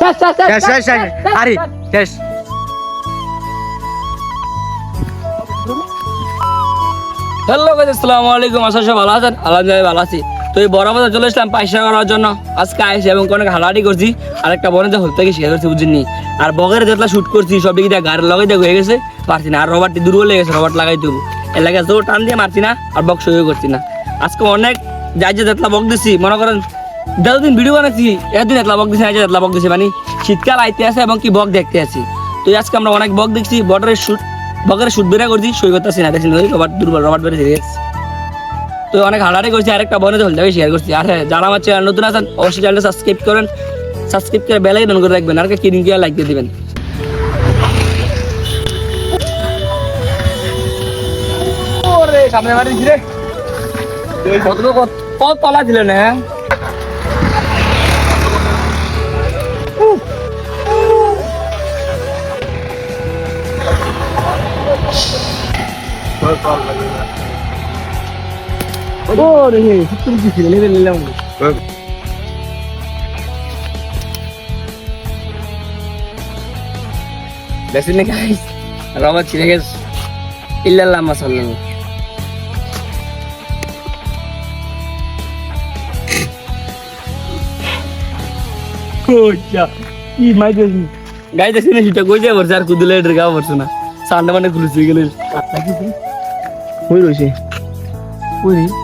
শেষ শেষ শেষ শেষ আরে শেষ হ্যালো আসসালামু আলাইকুম আশা সব ভালো আছেন। আলহামদুলিল্লাহ ভালো আছি। তো এই বড় বাজার চলে আসলাম পয়সা করার জন্য। আজকে আইসি এবং অনেক হালাহাটি করছি আর একটা বনে যে হত্যা শেয়ার করছি বুঝিনি। আর বগের যেটা শুট করছি সব দিকে গাড়ি লাগাই দিয়ে হয়ে গেছে, পারছি না। আর রবারটি দুর্বল হয়ে গেছে রবার লাগাই দেবো। এলাকা জোর টান দিয়ে মারছি না, আর বক সহ্য করছি না। আজকে অনেক যাই যে বক দিছি, মনে করেন, যতদিন ভিডিও বানাচ্ছি এতদিন এতলা বক দিছি আজ এতলা বক দিছি মানে শীতকাল আইতে আছে এবং কি বক দেখতে আছি। তো আজকে আমরা অনেক বক দেখছি বর্ডারের শুট বকের শুট বেরা করছি, সই করতেছি না, দেখছি রবার দুর্বল, রবার বেড়ে গেছে। তো অনেক হাড়াড়ি করছি আরেকটা বনে তো হলদাকে শেয়ার করছি। আর হ্যাঁ যারা আমার চ্যানেল নতুন আছেন অবশ্যই চ্যানেলটা সাবস্ক্রাইব করেন। সাবস্ক্রাইব করে বেলাই ডান করে রাখবেন আর কিরিং দিয়ে লাইক দিয়ে দিবেন। সামনে মারিস ঘিরে কত কত তলা ছিলেন হ্যাঁ ওরে তুমি কি ছিলেন এবার নিলাম দেখছেন না গাইস রবার ছিঁড়ে গেছে ইল্লাল্লাহ মাসাল্লাহ কোচা কি মাই দেখি গাই দেখছি না সেটা কই যায় আর কুদুলে এটার গা বলছে না সান্ডা মানে খুলেছে গেলে কাটটা কি ওই রয়েছে ওই ওই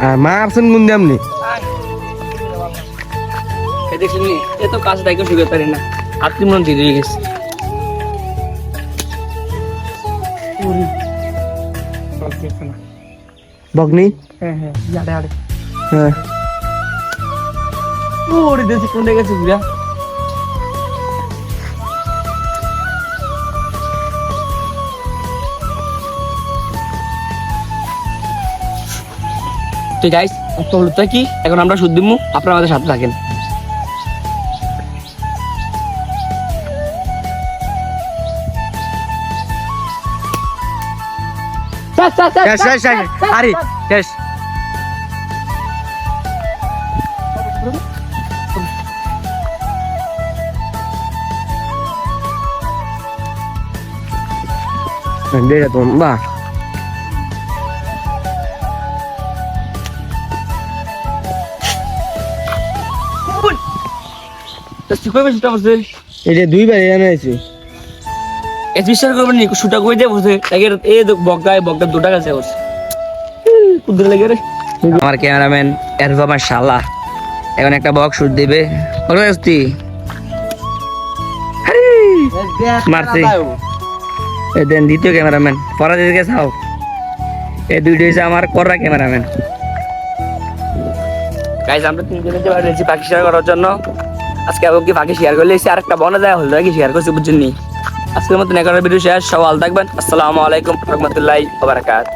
ও মারছেন কোন দিয়ে আপনি এ দেখছেন নি এ তো কাজ দেখে শুয়ে পারি না। আপনি মন দিয়ে গেছে? বগনি হ্যাঁ হ্যাঁ ইয়াড়ে ইয়াড়ে হ্যাঁ। ওরে দেশে কোন গেছে বুড়া? তো গাইস তো কি? এখন আমরা সুদ দিমু আপনারা আমাদের সাথে থাকেন। আরে শেষ তো শিখবে সেটা বসে এটা দুইবার এনে আছে এ বিশ্বাস করবেন নি সুটা কই দিয়ে বসে? এর এ বগগায় বগগা দুটা কাছে বসে। কুদরে লাগে রে। আমার ক্যামেরাম্যান এরফ আমার শালা। এখন একটা বক্স শুট দিবে। বলবে আসতি মারছি। এ দেন দ্বিতীয় ক্যামেরাম্যান। পরা দিকে চাও এই দুইটা হচ্ছে আমার করা ক্যামেরাম্যান। গাইজ আমরা তিনজনে যে শেয়ার করার জন্য। আজকে আবার ফাঁকে শেয়ার করলে? আর আরেকটা বনে যায় হলো নাকি শেয়ার করছি, বুঝছেন আজকের মতন এগারো ভিডিও শেষ। সব থাকবেন। আসসালামু আলাইকুম রহমতুল্লাহ বারাকাত